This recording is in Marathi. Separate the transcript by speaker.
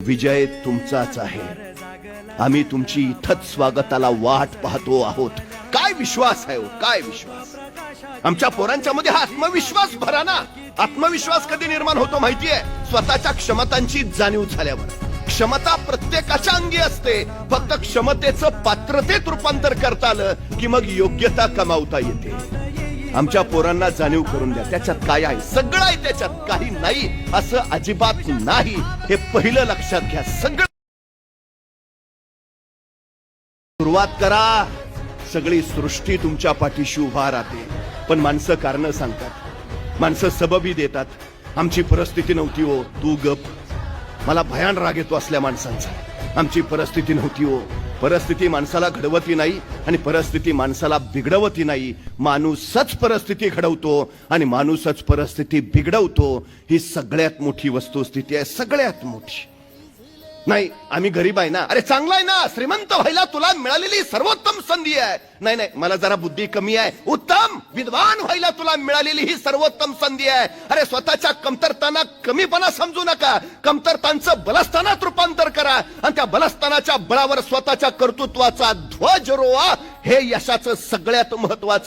Speaker 1: विजय तुमचाच आहे. आम्ही तुमची इथंच स्वागताला वाट पाहतो आहोत. काय विश्वास आहे हो, काय विश्वास? आमच्या पोरांच्या मध्ये हा आत्मविश्वास भरा ना. आत्मविश्वास कधी निर्माण होतो माहितीये? स्वतःच्या क्षमतांची जाणीव झाल्यावर. क्षमता प्रत्येकाच्या अंगी असते. फक्त क्षमतेचं पात्रतेत रूपांतर करता आलं की मग योग्यता कमावता येते. आमच्या पोरांना जाणीव करून द्या. त्याच्यात काय आहे? सगळं आहे त्याच्यात. काही नाही. असं अजिबात नाही. हे पहिलं लक्षात घ्या. सगळं सुरुवात करा. सगळी सृष्टी तुमच्या पाठीशी उभा राहते. पण माणसं कारण सांगतात. माणसं सबबी देतात. आमची परिस्थिती नव्हती हो. तू गप. मला भयान राग येतो असल्या माणसांचा. आमची परिस्थिती नव्हती हो. परिस्थिती माणसाला घडवती नाही आणि परिस्थिती माणसाला बिघडवती नाही. माणूसच परिस्थिती घडवतो आणि माणूसच परिस्थिती बिघडवतो. ही सगळ्यात मोठी वस्तुस्थिती आहे. सगळ्यात मोठी. नाही आम्ही गरीब आहे ना. अरे चांगला आहे ना. श्रीमंत व्हायला तुला मिळालेली सर्वोत्तम संधी आहे. नाही नाही मला जरा बुद्धी कमी आहे. उत्तम विद्वान व्हायला तुला मिळालेली ही सर्वोत्तम संधी आहे. अरे स्वतःच्या कमतरताना कमीपणा समजू नका. कमतरतांचं बलस्थानात बळावर स्वतःच्या कर्तृत्वाचा ध्वज रोवा. हे यशाचं सगळ्यात महत्वाचं